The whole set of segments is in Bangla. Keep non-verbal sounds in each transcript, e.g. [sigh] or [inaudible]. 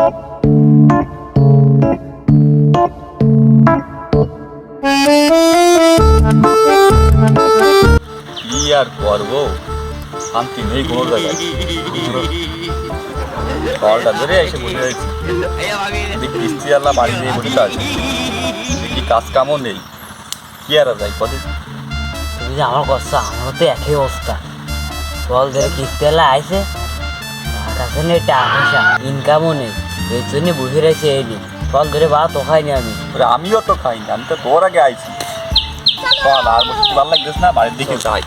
কি আর করব? শান্তি নেই কোনো জায়গায়। ধরে এসে বসে কিস্তি আল্লাহ বাড়ি দিয়ে বসে আছে। দেখি কাজ কামও নেই। কি আর যাই তুমি যে আমার আমারও তো একই অবস্থা। জল ধরে কিস্তি এলা আইসে তার কাছে নেই টাকা পয়সা ইনকামও নেই। জন্য বসে রয়েছে এই দিন ধরে বা তো খাইনি আমি। ওরে আমিও তো খাইনি আমি তো তোর আগে আইছি। চল আর বসে ভালো লাগতেছে না? বাড়ির দিকে যাই।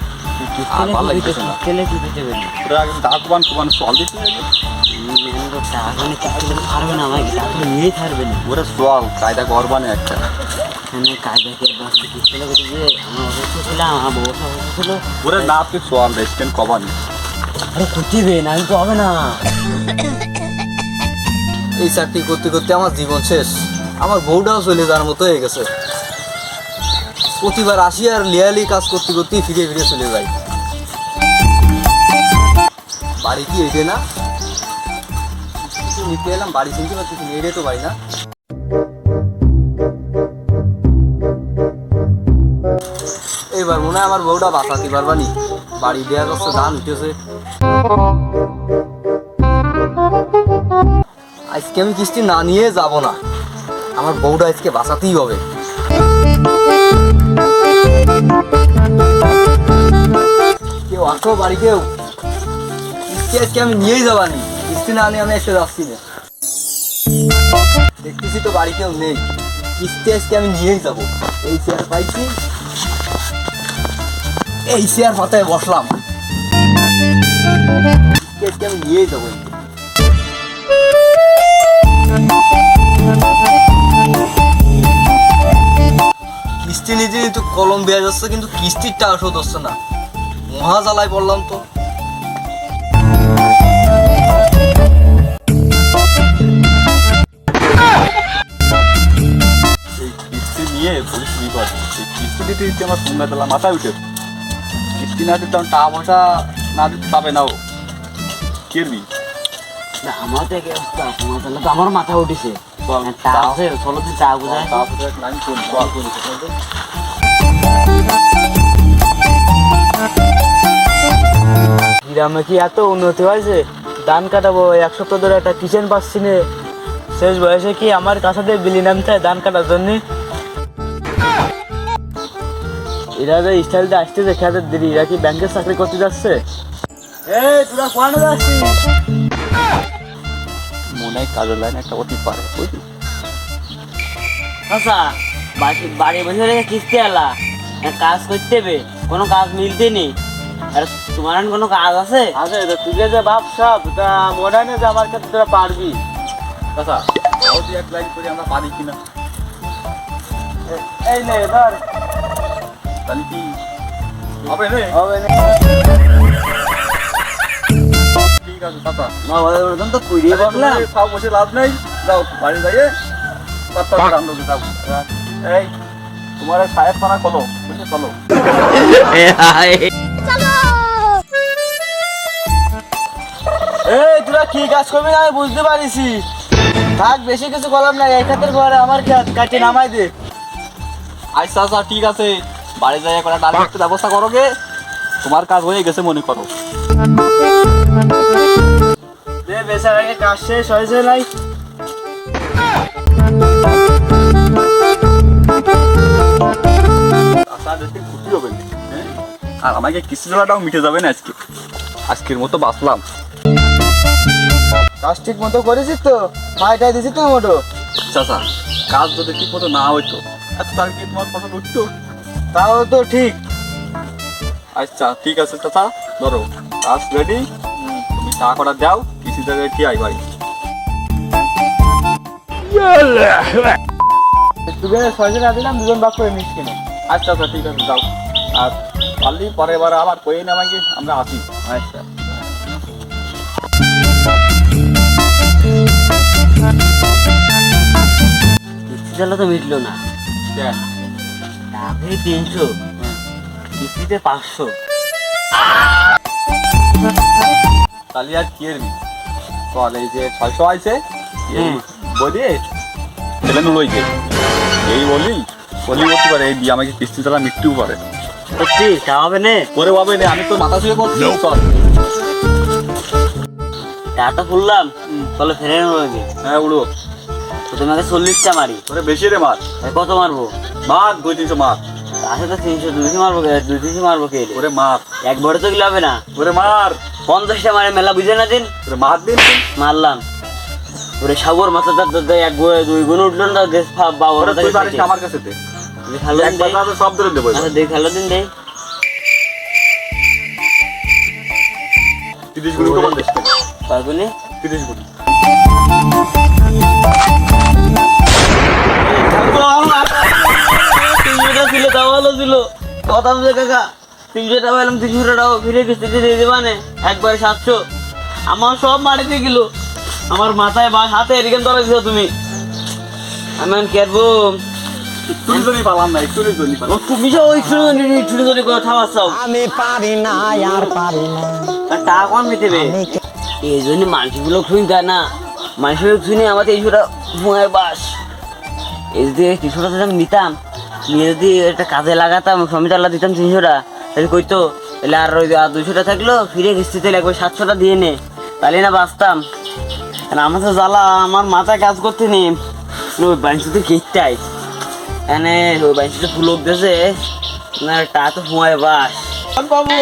ভালো লাগতেছে না? কিস্তেলে কি দিতে পারি ওরা আগে দা কুবান কুবান চল দিতে টাকা নিয়ে কিস্তি পারবে না আমাকে টাকা নিয়েই থাকবে না। ওরে চল কায়দা একটা। ওরে না চল রেস্টুরেন্ট কবানি। আরে কুটিবে না আমি তো হবে না। [coughs] এই চাকরি করতে করতে আমার জীবন শেষ। আমার বউটাও চলে যাওয়ার মতো হয়ে গেছে। প্রতিবার আসি আর লিয়ালি কাজ করতে করতেই ফিরে ফিরে চলে যাই বাড়ি কি এটে না? নিতে এলাম, বাড়ি চিনতে পারছি তুমি এড়ে তো বাড়ি না? এইবার মনে হয় আমার বউটা বাঁচাতে পারবানি বাড়ি দেওয়ার কাছে ধান উঠেছে। আজকে আমি কিস্তি না নিয়ে যাব না। আমার বউটা আজকে বাঁচাতেই হবে। কেউ আসো বাড়ি কেউ? কিস্তি আজকে আমি নিয়েই যাবানি কিস্তি না নিয়ে আমি এসে যাচ্ছি না। দেখতেছি তো বাড়ি কেউ নেই। কিস্তি আজকে আমি নিয়েই যাব। এই চেয়ার পাইছি। এই চেয়ার পাতায় বসলাম। কিস্তি আজকে আমি নিয়েই যাব। কিস্তি নিতে নিতে কলম দেওয়া যাচ্ছে, কিন্তু কিস্তির টাকা শোধ হচ্ছে না। মহা জ্বালায় পড়লাম তো। কিস্তি নিয়ে আমার মাথায় উঠে। কিস্তি না দিতে টাকা পয়সা না দিতে পাবে না ও। কেরবি? আমার তাহলে তো মাথা উঠেছে। আছে চলো তো চা বুঝায় টাকা পয়সা আমি করি চল গ্রামে কি এত উন্নতি হয়েছে? ধান কাটাবো এক সপ্তাহ ধরে একটা কিচেন পাচ্ছি না। শেষ বয়সে কি আমার কাছাতে বিলি নামতে ধান কাটার জন্য? এরা যে স্টাইলটা আসতেছে খেতে দিদি এরা কি ব্যাংকের চাকরি করতে যাচ্ছে? এই তোরা কোয়ানো যাচ্ছিস? মনে হয় কাজের লাইন একটা অতি পারে বুঝলি? আচ্ছা বাড়ি বাড়ি বসে রেখে কিস্তি আলা। কাজ করতে হবে কোনো কাজ মিলতে নেই। আর তোমার কোনো কাজ আছে? আচ্ছা তো তুই যে বাপ সব তা মনে হয় না যে আমার কাছে তোরা পারবি। আচ্ছা তাও তুই এক লাইন করে আমরা পারি কিনা? এই নে ধর। তাহলে কি? হবে রে হবে না। আছে চাচা। না ওরকম তো কুড়িয়ে বললাম খাও বসে লাভ নেই। যাও বাড়ি যাইয়ে পাত্তা করে আমরা যাব। এই তোমার সাহেব পানা কলো বুঝে চলো এই তোরা কি কাজ করবি আমি বুঝতে পারিছি। থাক বেশি কিছু করলাম না ঘরে আমার কাটে নামাই দে। আচ্ছা আচ্ছা ঠিক আছে। বাড়ি যাই করে ডাল ব্যবস্থা করো গে। তোমার কাজ হয়ে গেছে মনে করো। বেচার আগে কাজ শেষ হয়েছে নাই? আর আমাকে কিস্তি জলাটাও মিটে যাবে না আজকে। আজকের মতো বাঁচলাম। কাজ ঠিক মতো করেছিস তো? মাইটাই দিছিস তো মোটো চাচা কাজ যদি ঠিক মতো না হইতো এত তার কি তোমার কথা উঠতো। তাও তো ঠিক। আচ্ছা ঠিক আছে চাচা ধরো। কাজ রেডি টাকা কটা দাও কি আই ছয়জন দিলাম দুজন বাক করে নিস কিনা। আচ্ছা আচ্ছা ঠিক আছে যাও। আর পারলি পরের বার আবার কয়ে না আমাকে আমরা আসি। আচ্ছা। তো মিটলো না। তিনশো। কিস্তিতে পাঁচশো। তাহলে আর কি এরবি চল এই যে ছয়শো আছে। বলি ছেলে লইছে এই বলি বলি করতে পারে এই বিয়ে আমাকে কিস্তি তারা মৃত্যু করে সত্যি তা হবে না। করে পাবে না আমি তো মাথা শুয়ে করছি চল। টাটা ফুললাম তাহলে ফেরে নেব হ্যাঁ উড়ো। তো তোমাকে চল্লিশটা মারি। ওরে বেশি রে মার। কত মারবো? মার দুই তিনশো মার। তাহলে তো তিনশো দুইশো মারবো কে? দুই তিনশো মারবো কে? ওরে মার। একবারে তো গেলে হবে না। ওরে মার। পঞ্চাশটা মারে মেলা বুঝে না দিন ওরে মার দিন মারলাম ওরে সাগর মাথা এক গুণ দুই গুণ উঠল না দেশ ওরে তুই পারিস না আমার কাছে দে সব ধরে দেবো আচ্ছা দেখ খেলো দিন তিরিশ গুণি তিরিশ গুণি ছিল তাও ভালো ছিল কথা বলে কাকা তিনশোটা পেলাম তিনশো টাকাও ফিরে কিস্তিতে দিয়ে দেবা নে? একবারে সাতশো। আমার সব মাটিতে গেল। আমার মাথায় বা হাতে এদিকে ধরা দিছো তুমি। আমি কেটবো আমি পারি না আর পারি না। টাকা কম এই জন্য মানুষগুলো শুনি তাই না। মানুষগুলো শুনে আমাদের এইশোটা ভুঁয়ের বাস। এই যদি তিনশোটা নিতাম নিয়ে যদি একটা কাজে লাগাতাম সমিতাল্লা দিতাম তিনশোটা। তাহলে কইতো তাহলে আর ওই দুশোটা থাকল ফিরে কিস্তিতে লাগবে সাতশোটা দিয়ে নে। তাহলে না বাঁচতাম। আর আমার তো জ্বালা আমার মাথায় কাজ করতে নেই। ওই বাঞ্চিতে কেকটাই এনে ওই বাঞ্চিতে ফুলক দেশে না টা তো ভুঁয়ায় বাস। বাবু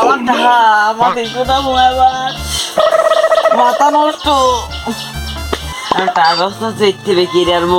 আমার টাকা আমার তিনশোটা ভুঁয়ায় বাস। মাথা নষ্ট। আর টাকা ব্যবস্থা দেখতে বেরিয়ে আসব